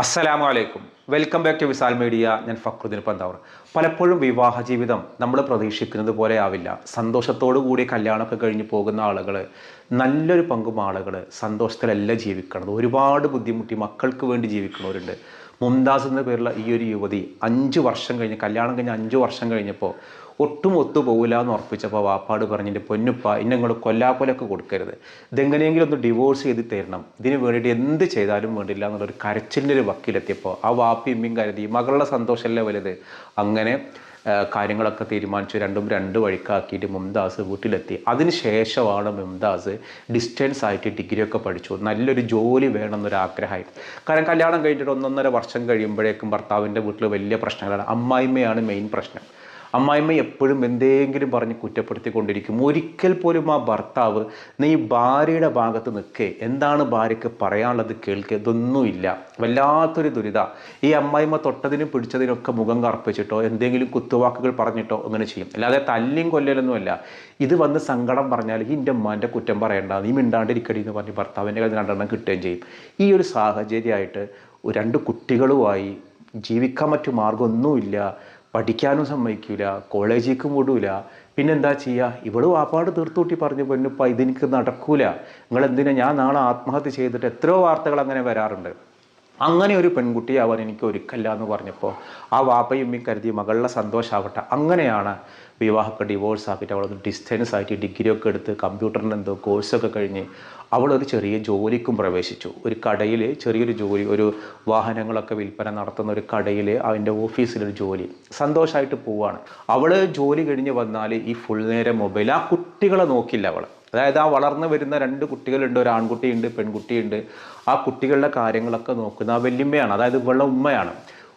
അസ്സലാമു അലൈക്കും. Welcome back to Visal media. ഞാൻ ഫക്രുദ്ദീൻ പന്താവർ. പലപ്പോഴും വിവാഹ ജീവിതം നമ്മൾ പ്രതീക്ഷിക്കുന്നത് പോലെ ആവില്ല. സന്തോഷത്തോടു കൂടി കല്യാണമൊക്കെ കഴിഞ്ഞ് പോകുന്ന ആളുകൾ നല്ലൊരു പങ്കും ആളുകൾ സന്തോഷത്തിലല്ല ജീവിക്കണത്. ഒരുപാട് ബുദ്ധിമുട്ടി മക്കൾക്ക് വേണ്ടി ജീവിക്കുന്നവരുണ്ട്. മുംതാസ് എന്ന പേരുള്ള ഈ ഒരു യുവതി അഞ്ച് വർഷം കഴിഞ്ഞ് കല്യാണം കഴിഞ്ഞ് അഞ്ച് വർഷം കഴിഞ്ഞപ്പോൾ ഒട്ടും ഒത്തുപോകില്ല എന്ന് ഉറപ്പിച്ചപ്പോൾ വാപ്പാട് പറഞ്ഞിട്ട് പൊന്നുപ്പ ഇന്നെ നിങ്ങൾ കൊല്ലാക്കൊലൊക്കെ കൊടുക്കരുത്. ഇതെങ്ങനെയെങ്കിലും ഒന്ന് ഡിവോഴ്സ് ചെയ്ത് തരണം. ഇതിന് വേണ്ടിയിട്ട് എന്ത് ചെയ്താലും വേണ്ടില്ല എന്നുള്ളൊരു കരച്ചിലിന്റെ ഒരു വക്കിലെത്തിയപ്പോൾ ആ വാപ്പി ഇമ്മിയും കരുതി മകളുടെ സന്തോഷമല്ലേ വലുത്? അങ്ങനെ കാര്യങ്ങളൊക്കെ തീരുമാനിച്ചു. രണ്ടും രണ്ട് വഴിക്കാക്കിയിട്ട് മുംതാസ് വീട്ടിലെത്തി. അതിന് ശേഷമാണ് മുംതാസ് ഡിസ്റ്റൻസ് ആയിട്ട് ഡിഗ്രിയൊക്കെ പഠിച്ചു. നല്ലൊരു ജോലി വേണമെന്നൊരു ആഗ്രഹമായി കാരണം കല്യാണം കഴിഞ്ഞിട്ട് ഒന്നൊന്നര വർഷം കഴിയുമ്പോഴേക്കും ഭർത്താവിന്റെ വീട്ടിൽ വലിയ പ്രശ്നങ്ങളാണ്. അമ്മായിമ്മയാണ് മെയിൻ പ്രശ്നം. അമ്മായിമ്മ എപ്പോഴും എന്തെങ്കിലും പറഞ്ഞ് കുറ്റപ്പെടുത്തിക്കൊണ്ടിരിക്കും. ഒരിക്കൽ പോലും ആ ഭർത്താവ് നീ ഭാര്യയുടെ ഭാഗത്ത് നിൽക്കേ. എന്താണ് ഭാര്യയ്ക്ക് പറയാനുള്ളത് കേൾക്കുക ഇതൊന്നുമില്ല. വല്ലാത്തൊരു ദുരിത. ഈ അമ്മായിമ്മ തൊട്ടതിനും പിടിച്ചതിനൊക്കെ മുഖം കറപ്പിച്ചിട്ടോ എന്തെങ്കിലും കുത്തുവാക്കുകൾ പറഞ്ഞിട്ടോ അങ്ങനെ ചെയ്യും. അല്ലാതെ തല്ലിയും കൊല്ലലൊന്നുമല്ല ഇത് വന്ന് സങ്കടം പറഞ്ഞാൽ ഈ എന്റെ ഉമ്മാന്റെ കുറ്റം പറയണ്ട. നീ മിണ്ടാണ്ടിരിക്കടി എന്ന് പറഞ്ഞ് ഭർത്താവിന്റെ കയ്യിൽ രണ്ടെണ്ണം കിട്ടുകയും ചെയ്യും. ഈ ഒരു സാഹചര്യമായിട്ട് രണ്ട് കുട്ടികളുമായി ജീവിക്കാൻ മറ്റു മാർഗമൊന്നുമില്ല. പഠിക്കാനും സമ്മതിക്കൂല കോളേജിലേക്കും വിടൂല. പിന്നെന്താ ചെയ്യുക ഇവൾ വാപ്പാട് തീർത്തൂട്ടി പറഞ്ഞു പൊന്നുപ്പ ഇതെനിക്ക് നടക്കൂല. നിങ്ങൾ എന്തിനാ ഞാൻ നാളെ ആത്മഹത്യ ചെയ്തിട്ട് എത്രയോ വാർത്തകൾ അങ്ങനെ വരാറുണ്ട്. അങ്ങനെ ഒരു പെൺകുട്ടിയാവാൻ എനിക്ക് ഒരുക്കല്ല എന്ന് പറഞ്ഞപ്പോൾ ആ വാപ്പയും ഉമ്മയും കരുതി മകളുടെ സന്തോഷമാവട്ടെ അങ്ങനെയാണ് വിവാഹമൊക്കെ ഡിവോഴ്സ് ആക്കിയിട്ട് അവളൊന്ന് ഡിസ്റ്റൻസ് ആയിട്ട് ഡിഗ്രിയൊക്കെ എടുത്ത് കമ്പ്യൂട്ടറിന്റെ എന്തോ കോഴ്സൊക്കെ കഴിഞ്ഞ് അവളൊരു ചെറിയ ജോലിക്കും പ്രവേശിച്ചു. ഒരു കടയിൽ ചെറിയൊരു ജോലി ഒരു വാഹനങ്ങളൊക്കെ വിൽപ്പന നടത്തുന്ന ഒരു കടയിൽ അതിന്റെ ഓഫീസിലൊരു ജോലി. സന്തോഷമായിട്ട് പോവുകയാണ് അവൾ ജോലി കഴിഞ്ഞ് വന്നാൽ ഈ ഫുൾ നേരം മൊബൈൽ ആ കുട്ടികളെ നോക്കില്ല അവൾ അതായത് ആ വളർന്നു വരുന്ന രണ്ട് കുട്ടികളുണ്ട്. ഒരു ആൺകുട്ടിയുണ്ട് പെൺകുട്ടിയുണ്ട്. ആ കുട്ടികളുടെ കാര്യങ്ങളൊക്കെ നോക്കുന്ന ആ വല്യമ്മയാണ്. അതായത് ഇവളുടെ ഉമ്മയാണ്.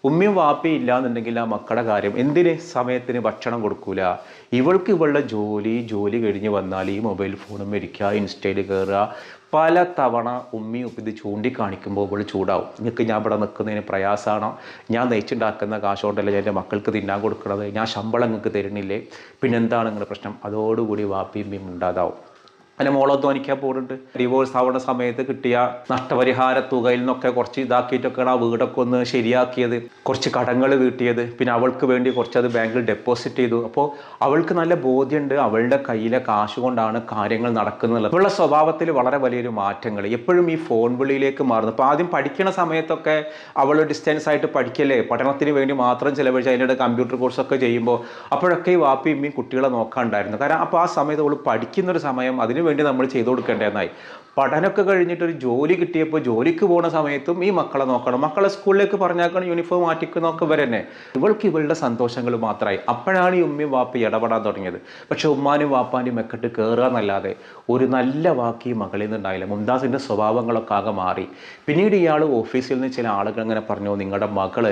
ഉമ്മയും വാപ്പയും ഇല്ലാന്നുണ്ടെങ്കിൽ ആ മക്കളുടെ കാര്യം എന്തിന്? സമയത്തിന് ഭക്ഷണം കൊടുക്കൂല. ഇവൾക്ക് ഇവളുടെ ജോലി ജോലി കഴിഞ്ഞ് വന്നാൽ ഈ മൊബൈൽ ഫോണും ഇരിക്കുക ഇൻസ്റ്റയിൽ കയറുക. പല തവണ ഉമ്മയും ഇത് ചൂണ്ടിക്കാണിക്കുമ്പോൾ ഇവൾ ചൂടാവും. നിങ്ങൾക്ക് ഞാൻ ഇവിടെ നിൽക്കുന്നതിന് പ്രയാസമാണോ? ഞാൻ നയിച്ചുണ്ടാക്കുന്ന കാശുകൊണ്ടല്ലേ ഞാൻ എന്റെ മക്കൾക്ക് തിന്നാൻ കൊടുക്കുന്നത് ഞാൻ ശമ്പളം നിങ്ങൾക്ക് തരുന്നില്ലേ? പിന്നെന്താണ് നിങ്ങളുടെ പ്രശ്നം? അതോടുകൂടി വാപ്പിയും ഉണ്ടാതാവും. അങ്ങനെ മോളധ്വാനിക്കാൻ പോകുന്നുണ്ട് ഡിവോഴ്സ് ആവുന്ന സമയത്ത് കിട്ടിയ നഷ്ടപരിഹാര തുകയിൽ നിന്നൊക്കെ കുറച്ച് ഇതാക്കിയിട്ടൊക്കെയാണ് ആ വീടൊക്കെ ഒന്ന് ശരിയാക്കിയത്. കുറച്ച് കടങ്ങൾ വീട്ടിയത്. പിന്നെ അവൾക്ക് വേണ്ടി കുറച്ച് അത് ബാങ്കിൽ ഡെപ്പോസിറ്റ് ചെയ്തു. അപ്പോൾ അവൾക്ക് നല്ല ബോധ്യമുണ്ട് അവളുടെ കയ്യിലെ കാശ് കൊണ്ടാണ് കാര്യങ്ങൾ നടക്കുന്നത്. ഇവളുടെ സ്വഭാവത്തിൽ വളരെ വലിയൊരു മാറ്റങ്ങൾ. എപ്പോഴും ഈ ഫോൺ വിളിയിലേക്ക് മാറുന്നു. അപ്പോൾ ആദ്യം പഠിക്കണ സമയത്തൊക്കെ അവൾ ഡിസ്റ്റൻസ് ആയിട്ട് പഠിക്കല്ലേ? പഠനത്തിന് വേണ്ടി മാത്രം ചിലവഴിച്ച് അതിന്റെ കമ്പ്യൂട്ടർ കോഴ്സൊക്കെ ചെയ്യുമ്പോൾ അപ്പോഴൊക്കെ ഈ വാപ്പി ഉമ്മയും കുട്ടികളെ നോക്കാണ്ടായിരുന്നു. കാരണം അപ്പോൾ ആ സമയത്ത് അവൾ പഠിക്കുന്നൊരു സമയം അതിനു വേണ്ടി നമ്മൾ ചെയ്തു കൊടുക്കേണ്ടതെന്നായി പഠനമൊക്കെ കഴിഞ്ഞിട്ട് ഒരു ജോലി കിട്ടിയപ്പോൾ ജോലിക്ക് പോകുന്ന സമയത്തും ഈ മക്കളെ നോക്കണം. മക്കളെ സ്കൂളിലേക്ക് പറഞ്ഞാക്കണം യൂണിഫോം മാറ്റിക്കുന്നൊക്കെ ഇവർ തന്നെ. ഇവൾക്ക് ഇവളുടെ സന്തോഷങ്ങൾ മാത്രമായി. അപ്പോഴാണ് ഈ ഉമ്മയും വാപ്പയും ഇടപെടാൻ തുടങ്ങിയത്. പക്ഷെ ഉമ്മാനും വാപ്പാനും മെക്കെട്ട് കയറുക എന്നല്ലാതെ ഒരു നല്ല വാക്ക് ഈ മകളിൽ നിന്നുണ്ടായില്ല മുംതാസിന്റെ സ്വഭാവങ്ങളൊക്കെ ആകെ മാറി. പിന്നീട് ഇയാൾ ഓഫീസിൽ നിന്ന് ചില ആളുകൾ ഇങ്ങനെ പറഞ്ഞു നിങ്ങളുടെ മകൾ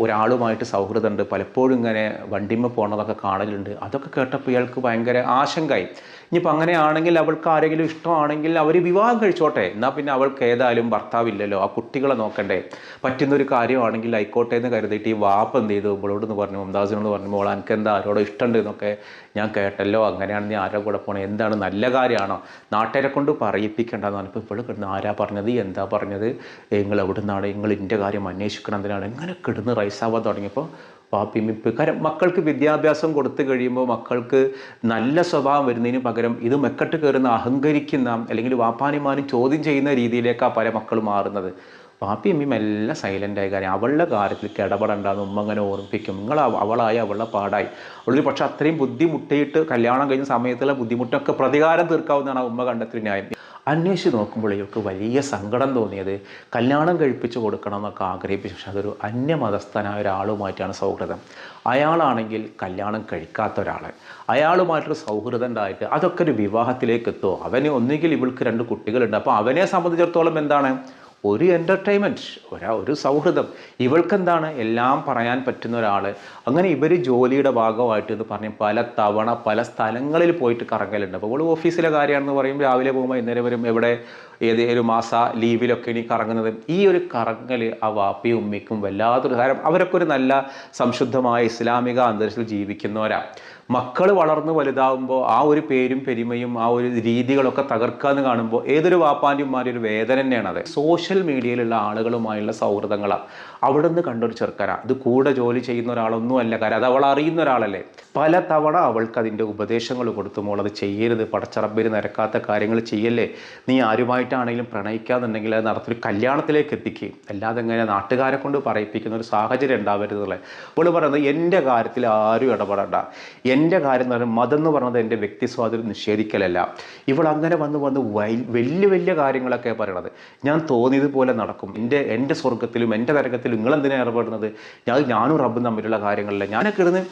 ഒരാളുമായിട്ട് സൗഹൃദമുണ്ട് പലപ്പോഴും ഇങ്ങനെ വണ്ടിമ്മ പോണതൊക്കെ കാണലുണ്ട്. അതൊക്കെ കേട്ടപ്പോൾ ഇയാൾക്ക് ഭയങ്കര ആശങ്കയായി ഇനിയിപ്പോൾ അങ്ങനെയാണെങ്കിൽ അവൾക്ക് ആരെങ്കിലും ഇഷ്ടമാണെങ്കിൽ അവർ വിവാഹം കഴിച്ചോട്ടെ. എന്നാൽ പിന്നെ അവൾക്ക് ഏതായാലും ഭർത്താവില്ലല്ലോ ആ കുട്ടികളെ നോക്കണ്ടേ. പറ്റുന്നൊരു കാര്യമാണെങ്കിൽ ആയിക്കോട്ടെ എന്ന് കരുതിയിട്ട് ഈ വാപ്പ് എന്ത് ചെയ്തു? ഇവളോടെന്ന് പറഞ്ഞു മുംതാസിനോട് പറഞ്ഞു മോൾ എനിക്ക് എന്താ ആരോടോ ഇഷ്ടമുണ്ട് എന്നൊക്കെ ഞാൻ കേട്ടല്ലോ. അങ്ങനെയാണ് നീ ആരോ കൂടെ പോണേ? എന്താണ് നല്ല കാര്യമാണോ? നാട്ടുകാരെ കൊണ്ട് പറയിപ്പിക്കേണ്ടെന്ന് പറഞ്ഞപ്പോൾ ഇപ്പോൾ കിടന്ന് ആരാ പറഞ്ഞത്? എന്താ പറഞ്ഞത്? നിങ്ങൾ എവിടെ നിന്നാണ് നിങ്ങൾ ഇന്റെ കാര്യം അന്വേഷിക്കണം എന്തിനാണ്? എങ്ങനെ കിടന്ന് റൈസാവാൻ തുടങ്ങിയപ്പോൾ പാപ്പിയും ഇപ്പം കാരണം മക്കൾക്ക് വിദ്യാഭ്യാസം കൊടുത്തു കഴിയുമ്പോൾ മക്കൾക്ക് നല്ല സ്വഭാവം വരുന്നതിന് പകരം ഇത് മെക്കട്ട് കയറുന്ന അഹങ്കരിക്കുന്ന അല്ലെങ്കിൽ വാപ്പാനിമാനും ചോദ്യം ചെയ്യുന്ന രീതിയിലേക്കാണ് പല മക്കൾ മാറുന്നത്. പാപ്പി അമ്മയും എല്ലാം സൈലന്റായ കാര്യം അവളുടെ കാര്യത്തിൽ ഇടപെടണ്ടെന്ന് ഉമ്മ അങ്ങനെ ഓർമ്മിപ്പിക്കും. നിങ്ങൾ അവ- അവളായി അവളുടെ പാടായി. അവളൊരു പക്ഷെ അത്രയും ബുദ്ധിമുട്ടിയിട്ട് കല്യാണം കഴിഞ്ഞ സമയത്തുള്ള ബുദ്ധിമുട്ടൊക്കെ പ്രതികാരം തീർക്കാവുന്നതാണ് ഉമ്മ കണ്ടെത്തിയ ന്യായം. അന്വേഷിച്ച് നോക്കുമ്പോൾ ഇവർക്ക് വലിയ സങ്കടം തോന്നിയത് കല്യാണം കഴിപ്പിച്ച് കൊടുക്കണം എന്നൊക്കെ ആഗ്രഹിപ്പിച്ചു. പക്ഷേ അതൊരു അന്യമതസ്ഥനായ ഒരാളുമായിട്ടാണ് സൗഹൃദം. അയാളാണെങ്കിൽ കല്യാണം കഴിക്കാത്ത ഒരാൾ അയാളുമായിട്ടൊരു സൗഹൃദം ഉണ്ടായിട്ട് അതൊക്കെ ഒരു വിവാഹത്തിലേക്ക് എത്തുമോ അവനെ ഒന്നുകിൽ ഇവൾക്ക് രണ്ട് കുട്ടികളുണ്ട്. അപ്പോൾ അവനെ സംബന്ധിച്ചിടത്തോളം എന്താണ്? ഒരു എന്റർടൈൻമെന്റ് ഒരാ ഒരു സൗഹൃദം. ഇവൾക്കെന്താണ്? എല്ലാം പറയാൻ പറ്റുന്ന ഒരാൾ അങ്ങനെ ഇവർ ജോലിയുടെ ഭാഗമായിട്ട് എന്ന് പറഞ്ഞ് പല തവണ പല സ്ഥലങ്ങളിൽ പോയിട്ട് കറങ്ങലുണ്ട്. അപ്പോൾ ഇവൾ ഓഫീസിലെ കാര്യമാണെന്ന് പറയും രാവിലെ പോകുമ്പോൾ ഇന്നലെ വരും എവിടെ ഏതൊരു മാസ ലീവിലൊക്കെ ഇനി കറങ്ങുന്നത്. ഈ ഒരു കറങ്ങൽ ആ വാപ്പയും ഉമ്മയ്ക്കും വല്ലാത്തൊരു കാരണം അവരൊക്കെ ഒരു നല്ല സംശുദ്ധമായ ഇസ്ലാമിക അന്തരീക്ഷത്തിൽ ജീവിക്കുന്നവരാ. മക്കൾ വളർന്ന് വലുതാവുമ്പോൾ ആ ഒരു പേരും പെരുമയും ആ ഒരു രീതികളൊക്കെ തകർക്കാന്ന് കാണുമ്പോൾ ഏതൊരു വാപ്പാന്റെയും ഒരു വേദന തന്നെയാണ് അത്. സോഷ്യൽ മീഡിയയിലുള്ള ആളുകളുമായുള്ള സൗഹൃദങ്ങളാണ് അവിടെ നിന്ന് കണ്ടൊരു ചെറുക്കനാ. ഇത് കൂടെ ജോലി ചെയ്യുന്ന ഒരാളൊന്നുമല്ല കാര്യം അത് അവൾ അറിയുന്ന ഒരാളല്ലേ. പല തവണ അവൾക്ക് അതിന്റെ ഉപദേശങ്ങൾ കൊടുത്തുമ്പോൾ അത് ചെയ്യരുത്. പടച്ചറബിന് നിരക്കാത്ത കാര്യങ്ങൾ ചെയ്യല്ലേ. നീ ആരുമായിട്ടാണെങ്കിലും പ്രണയിക്കാന്നുണ്ടെങ്കിൽ അത് നടത്തൊരു കല്യാണത്തിലേക്ക് എത്തിക്കുകയും അല്ലാതെ ഇങ്ങനെ നാട്ടുകാരെ കൊണ്ട് പറയിപ്പിക്കുന്ന ഒരു സാഹചര്യം ഉണ്ടാവരുതല്ലേ അവൾ പറയുന്നത് എന്റെ കാര്യത്തിൽ ആരും ഇടപെടണ്ട. എന്റെ കാര്യം എന്ന് പറഞ്ഞാൽ മതം എന്ന് പറഞ്ഞത് എന്റെ വ്യക്തി സ്വാതന്ത്ര്യം നിഷേധിക്കലല്ല. ഇവൾ അങ്ങനെ വന്ന് വന്ന് വലിയ വലിയ കാര്യങ്ങളൊക്കെ പറയണത്. ഞാൻ തോന്നിയതുപോലെ നടക്കും. എന്റെ എന്റെ സ്വർഗത്തിലും എന്റെ തരകത്തിലും നിങ്ങൾ എന്തിനാണ് ഇടപെടുന്നത്? ഞാൻ ഞാനും റബ്ബും തമ്മിലുള്ള കാര്യങ്ങളല്ല. ഞാനൊക്കെ ഇരുന്ന്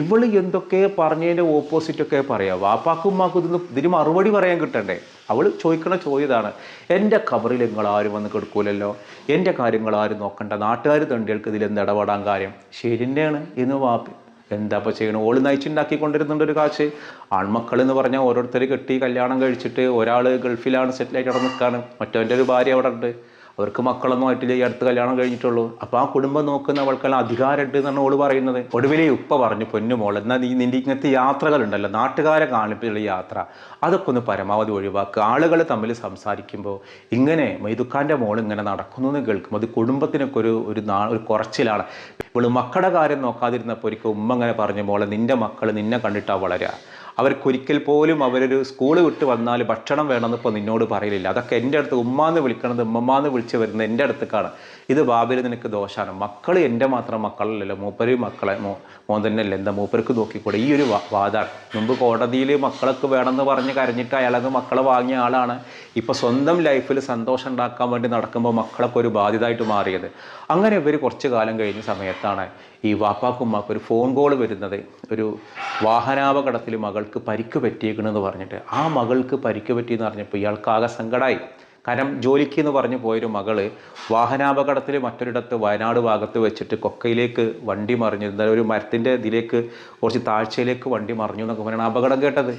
ഇവൾ എന്തൊക്കെ പറഞ്ഞതിന്റെ ഓപ്പോസിറ്റൊക്കെ പറയാം. വാപ്പാക്കും മാക്കും ഇതൊന്നും ഇതിന് മറുപടി പറയാൻ കിട്ടണ്ടേ? അവൾ ചോദിക്കണ ചോദ്യതാണ് എന്റെ കബറിൽ നിങ്ങൾ ആരും വന്ന് കെടുക്കൂലല്ലോ? എന്റെ കാര്യങ്ങൾ ആരും നോക്കണ്ട. നാട്ടുകാർ തണ്ടികൾക്ക് ഇതിൽ എന്ത് ഇടപെടാൻ കാര്യം? ശരി തന്നെയാണ്. ഇന്ന് വാപ്പി എന്താ ഇപ്പോൾ ചെയ്യണം? ഓൾ നയിച്ചുണ്ടാക്കി കൊണ്ടിരുന്നുണ്ട് ഒരു കാശ്. ആൺമക്കൾ എന്ന് പറഞ്ഞാൽ ഓരോരുത്തർ കെട്ടി കല്യാണം കഴിച്ചിട്ട് ഒരാൾ ഗൾഫിലാണ് സെറ്റിലായിട്ട് അവിടെ നിൽക്കുകയാണ് മറ്റവന്റെ ഒരു ഭാര്യ അവിടെ ഉണ്ട്. അവർക്ക് മക്കളൊന്നും ആയിട്ടില്ല ഈ അടുത്ത് കല്യാണം കഴിഞ്ഞിട്ടുള്ളൂ. അപ്പോൾ ആ കുടുംബം നോക്കുന്ന അവൾക്കെല്ലാം അധികാരമുണ്ട് എന്നാണ് ഓൾ പറയുന്നത്. ഒടുവിലെ ഉപ്പ പറഞ്ഞു പൊന്നു മോൾ എന്നാൽ നീ നിന്റെ ഇങ്ങനത്തെ യാത്രകളുണ്ടല്ലോ നാട്ടുകാരെ കാണിപ്പിച്ചുള്ള യാത്ര. അതൊക്കെ ഒന്ന് പരമാവധി ഒഴിവാക്കുക. ആളുകൾ തമ്മിൽ സംസാരിക്കുമ്പോൾ ഇങ്ങനെ മൈതുക്കാന്റെ മോൾ ഇങ്ങനെ നടക്കുന്നു എന്ന് കേൾക്കുമ്പോൾ അത് കുടുംബത്തിനൊക്കെ ഒരു ഒരു നാ ഒരു കുറച്ചിലാണ്. ഇവൾ മക്കളുടെ കാര്യം നോക്കാതിരുന്നപ്പോൾ ഒരിക്കൽ ഉമ്മ അങ്ങനെ പറഞ്ഞു മോളെ നിന്റെ മക്കൾ നിന്നെ കണ്ടിട്ടാണ് വളരുക അവർക്കൊരിക്കൽ പോലും അവരൊരു സ്കൂൾ വിട്ട് വന്നാൽ ഭക്ഷണം വേണമെന്ന് ഇപ്പോൾ നിന്നോട് പറയലില്ല. അതൊക്കെ എന്റെ അടുത്ത് ഉമ്മാന്ന് വിളിക്കണത് ഉമ്മമാന്ന് വിളിച്ച് വരുന്നത് എന്റെ അടുത്തേക്കാണ്. ഇത് ബാബിൽ നിനക്ക് ദോഷമാണ് മക്കൾ എന്റെ മാത്രം മക്കളല്ലല്ലോ. മൂപ്പര് മക്കളെ മോ മോൻ തന്നെയല്ല. എന്താ മൂപ്പർക്ക് നോക്കിക്കൂടെ? ഈ ഒരു വാദമാണ് മുമ്പ് കോടതിയിൽ മക്കളൊക്കെ വേണമെന്ന് പറഞ്ഞ് കരഞ്ഞിട്ട് അയാളത് മക്കളെ വാങ്ങിയ ആളാണ്. ഇപ്പോൾ സ്വന്തം ലൈഫിൽ സന്തോഷം ഉണ്ടാക്കാൻ വേണ്ടി നടക്കുമ്പോൾ മക്കളൊക്കെ ഒരു ബാധ്യതയായിട്ട് മാറിയത്. അങ്ങനെ ഇവർ കുറച്ച് കാലം കഴിഞ്ഞ സമയത്താണ് ഈ വാപ്പാക്കും ഒരു ഫോൺ കോൾ വരുന്നത്. ഒരു വാഹനാപകടത്തിൽ മകൾക്ക് പരിക്ക് പറ്റിയേക്കണമെന്ന് പറഞ്ഞിട്ട്. ആ മകൾക്ക് പരിക്ക് പറ്റിയെന്ന് പറഞ്ഞപ്പോൾ ഇയാൾക്ക് ആകെ സങ്കടമായി കാരണം ജോലിക്ക് എന്ന് പറഞ്ഞു പോയൊരു മകൾ വാഹനാപകടത്തിൽ മറ്റൊരിടത്ത് വയനാട് ഭാഗത്ത് വെച്ചിട്ട് കൊക്കയിലേക്ക് വണ്ടി മറിഞ്ഞു. എന്താ ഒരു മരത്തിന്റെ ഇതിലേക്ക് കുറച്ച് താഴ്ചയിലേക്ക് വണ്ടി മറിഞ്ഞു എന്നൊക്കെ പറഞ്ഞാണ് അപകടം കേട്ടത്.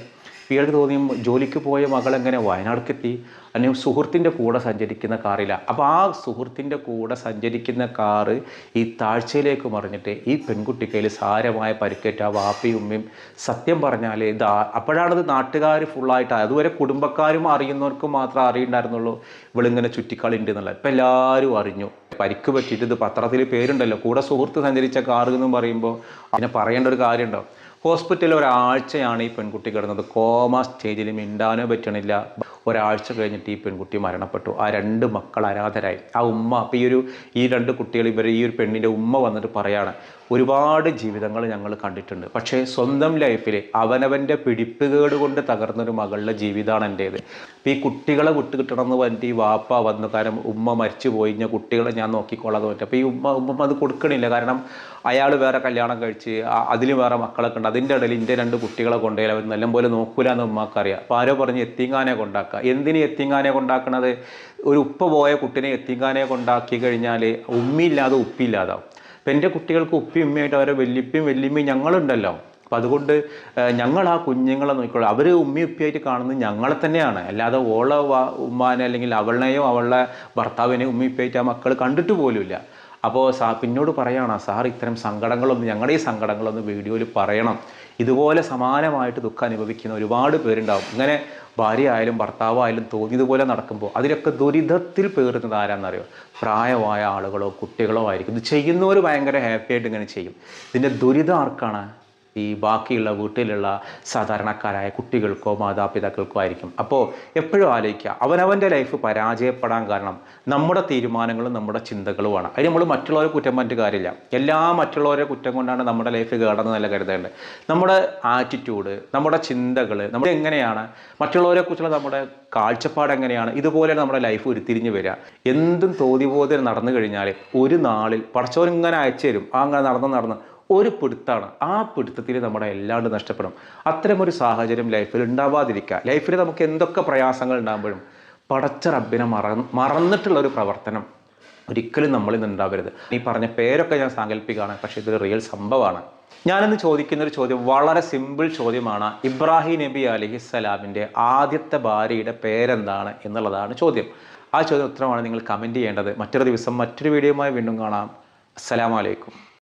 ഇയാൾക്ക് തോന്നി ജോലിക്ക് പോയ മകൾ എങ്ങനെ വയനാട്ടിലെത്തി അല്ലെങ്കിൽ സുഹൃത്തിന്റെ കൂടെ സഞ്ചരിക്കുന്ന കാറില്ല. അപ്പോൾ ആ സുഹൃത്തിന്റെ കൂടെ സഞ്ചരിക്കുന്ന കാറ് ഈ താഴ്ചയിലേക്ക് മറിഞ്ഞിട്ട് ഈ പെൺകുട്ടി കയ്യിൽ സാരമായ പരിക്കേറ്റ ആ വാപ്പയും ഉമ്മയും സത്യം പറഞ്ഞാൽ ഇത് അപ്പോഴാണത് നാട്ടുകാർ ഫുള്ളായിട്ട് അതുവരെ കുടുംബക്കാരും അറിയുന്നവർക്ക് മാത്രം അറിയണ്ടായിരുന്നുള്ളൂ ഇവളിങ്ങനെ ചുറ്റിക്കളിണ്ട് എന്നുള്ളത്. ഇപ്പം എല്ലാവരും അറിഞ്ഞു. പരിക്ക് പറ്റിയിട്ട് ഇത് പത്രത്തിൽ പേരുണ്ടല്ലോ. കൂടെ സുഹൃത്ത് സഞ്ചരിച്ച കാറ് എന്ന് പറയുമ്പോൾ അതിനെ പറയേണ്ട ഒരു കാര്യമുണ്ടോ? ഹോസ്പിറ്റലിൽ ഒരാഴ്ചയാണ് ഈ പെൺകുട്ടി കിടന്നത്. കോമ സ്റ്റേജിൽ മിണ്ടാനോ പറ്റണില്ല. ഒരാഴ്ച കഴിഞ്ഞിട്ട് ഈ പെൺകുട്ടി മരണപ്പെട്ടു. ആ രണ്ട് മക്കൾ അനാഥരായി ആ ഉമ്മ അപ്പോൾ ഈ ഒരു ഈ രണ്ട് കുട്ടികൾ ഇവർ ഈ ഒരു പെണ്ണിന്റെ ഉമ്മ വന്നിട്ട് പറയാണ് ഒരുപാട് ജീവിതങ്ങൾ ഞങ്ങൾ കണ്ടിട്ടുണ്ട്. പക്ഷേ സ്വന്തം ലൈഫിൽ അവനവന്റെ പിടിപ്പുകേട് കൊണ്ട് തകർന്നൊരു മകളുടെ ജീവിതമാണ് എന്റേത് അപ്പോൾ ഈ കുട്ടികളെ വിട്ട് കിട്ടണമെന്ന് പറഞ്ഞിട്ട് ഈ വാപ്പ വന്ന കാരണം ഉമ്മ മരിച്ചു പോയി കഴിഞ്ഞാൽ കുട്ടികളെ ഞാൻ നോക്കിക്കോളാതെ പറ്റും അപ്പോൾ ഈ ഉമ്മ ഉമ്മ അത് കൊടുക്കണില്ല. കാരണം അയാൾ വേറെ കല്യാണം കഴിച്ച് അതിൽ വേറെ മക്കളൊക്കെ ഉണ്ട്. അതിന്റെ ഇടയിൽ എന്റെ രണ്ട് കുട്ടികളെ കൊണ്ടുപോയാൽ അവർ നല്ലപോലെ നോക്കൂല എന്ന് ഉമ്മാക്കറിയാം. അപ്പോൾ ആരോ പറഞ്ഞ് എത്തിങ്ങാനെ കൊണ്ടാക്കുക എന്തിന് എത്തിങ്ങാനെ കൊണ്ടാക്കണത്? ഒരു ഉപ്പ പോയ കുട്ടിനെ എത്തിങ്ങാനെ കൊണ്ടാക്കി കഴിഞ്ഞാൽ ഉമ്മയില്ലാതെ ഉപ്പില്ലാതാവും അപ്പം എന്റെ കുട്ടികൾക്ക് ഉപ്പി ഉമ്മയായിട്ട് അവരെ വല്യപ്പയും വല്യമ്മയും ഞങ്ങളുണ്ടല്ലോ. അപ്പം അതുകൊണ്ട് ഞങ്ങൾ ആ കുഞ്ഞുങ്ങളെ നോക്കിക്കോളാം. അവർ ഉമ്മി ഉപ്പിയായിട്ട് കാണുന്നത് ഞങ്ങളെ തന്നെയാണ്. അല്ലാതെ ഓളെ ഉമ്മാനെ അല്ലെങ്കിൽ അവളെയോ അവളുടെ ഭർത്താവിനെയോ ഉമ്മി ഉപ്പിയായിട്ട് ആ മക്കൾ കണ്ടിട്ട് പോലുമില്ല. അപ്പോൾ സാ പിന്നോട് പറയണം സാർ ഇത്തരം സങ്കടങ്ങളൊന്നും ഞങ്ങളുടെ ഈ സങ്കടങ്ങളൊന്ന് വീഡിയോയിൽ പറയണം. ഇതുപോലെ സമാനമായിട്ട് ദുഃഖം അനുഭവിക്കുന്ന ഒരുപാട് പേരുണ്ടാവും. ഇങ്ങനെ ഭാര്യയായാലും ഭർത്താവായാലും തോന്നിയതുപോലെ നടക്കുമ്പോൾ അതിലൊക്കെ ദുരിതത്തിൽ പേറുന്നത് ആരാന്നറിയോ? പ്രായമായ ആളുകളോ കുട്ടികളോ ആയിരിക്കും. ഇത് ചെയ്യുന്നവർ ഭയങ്കര ഹാപ്പിയായിട്ട് ഇങ്ങനെ ചെയ്യും. ഇതിന്റെ ദുരിതം ആർക്കാണ്? ഈ ബാക്കിയുള്ള വീട്ടിലുള്ള സാധാരണക്കാരായ കുട്ടികൾക്കോ മാതാപിതാക്കൾക്കോ ആയിരിക്കും. അപ്പോൾ എപ്പോഴും ആലോചിക്കുക അവനവന്റെ ലൈഫ് പരാജയപ്പെടാൻ കാരണം നമ്മുടെ തീരുമാനങ്ങളും നമ്മുടെ ചിന്തകളുമാണ്. അതിന് നമ്മൾ മറ്റുള്ളവരെ കുറ്റം പറ്റിയ കാര്യമില്ല. എല്ലാ മറ്റുള്ളവരെ കുറ്റം കൊണ്ടാണ് നമ്മുടെ ലൈഫ് കേടതെന്നല്ല കരുതേണ്ടത്. നമ്മുടെ ആറ്റിറ്റ്യൂഡ് നമ്മുടെ ചിന്തകൾ നമ്മൾ എങ്ങനെയാണ് മറ്റുള്ളവരെ കുറിച്ചുള്ള നമ്മുടെ കാഴ്ചപ്പാട് എങ്ങനെയാണ് ഇതുപോലെ നമ്മുടെ ലൈഫ് ഉരുത്തിരിഞ്ഞ് വരിക. എന്തും തോതിബോധം നടന്നു കഴിഞ്ഞാൽ ഒരു നാളിൽ പടച്ചവൻ ഇങ്ങനെ അയച്ചു തരും. ആ അങ്ങനെ നടന്ന് നടന്ന് ഒരു പിടുത്താണ്. ആ പിടുത്തത്തിൽ നമ്മുടെ എല്ലാണ്ട് നഷ്ടപ്പെടും. അത്തരമൊരു സാഹചര്യം ലൈഫിൽ ഉണ്ടാവാതിരിക്കുക. ലൈഫിൽ നമുക്ക് എന്തൊക്കെ പ്രയാസങ്ങൾ ഉണ്ടാകുമ്പോഴും പടച്ച റബ്ബിനെ മറ മറന്നിട്ടുള്ള ഒരു പ്രവർത്തനം ഒരിക്കലും നമ്മളിൽ നിന്ന് ഉണ്ടാവരുത്. ഈ പറഞ്ഞ പേരൊക്കെ ഞാൻ സാങ്കല്പിക്കുകയാണ് പക്ഷേ ഇതൊരു റിയൽ സംഭവമാണ്. ഞാനിന്ന് ചോദിക്കുന്ന ഒരു ചോദ്യം വളരെ സിമ്പിൾ ചോദ്യമാണ്. ഇബ്രാഹിം നബി അലഹിസ്സലാമിന്റെ ആദ്യത്തെ ഭാര്യയുടെ പേരെന്താണ് എന്നുള്ളതാണ് ചോദ്യം. ആ ചോദ്യം ഉത്തരമാണ് നിങ്ങൾ കമന്റ് ചെയ്യേണ്ടത്. മറ്റൊരു ദിവസം മറ്റൊരു വീഡിയോയുമായി വീണ്ടും കാണാം. അസ്സലാമലൈക്കും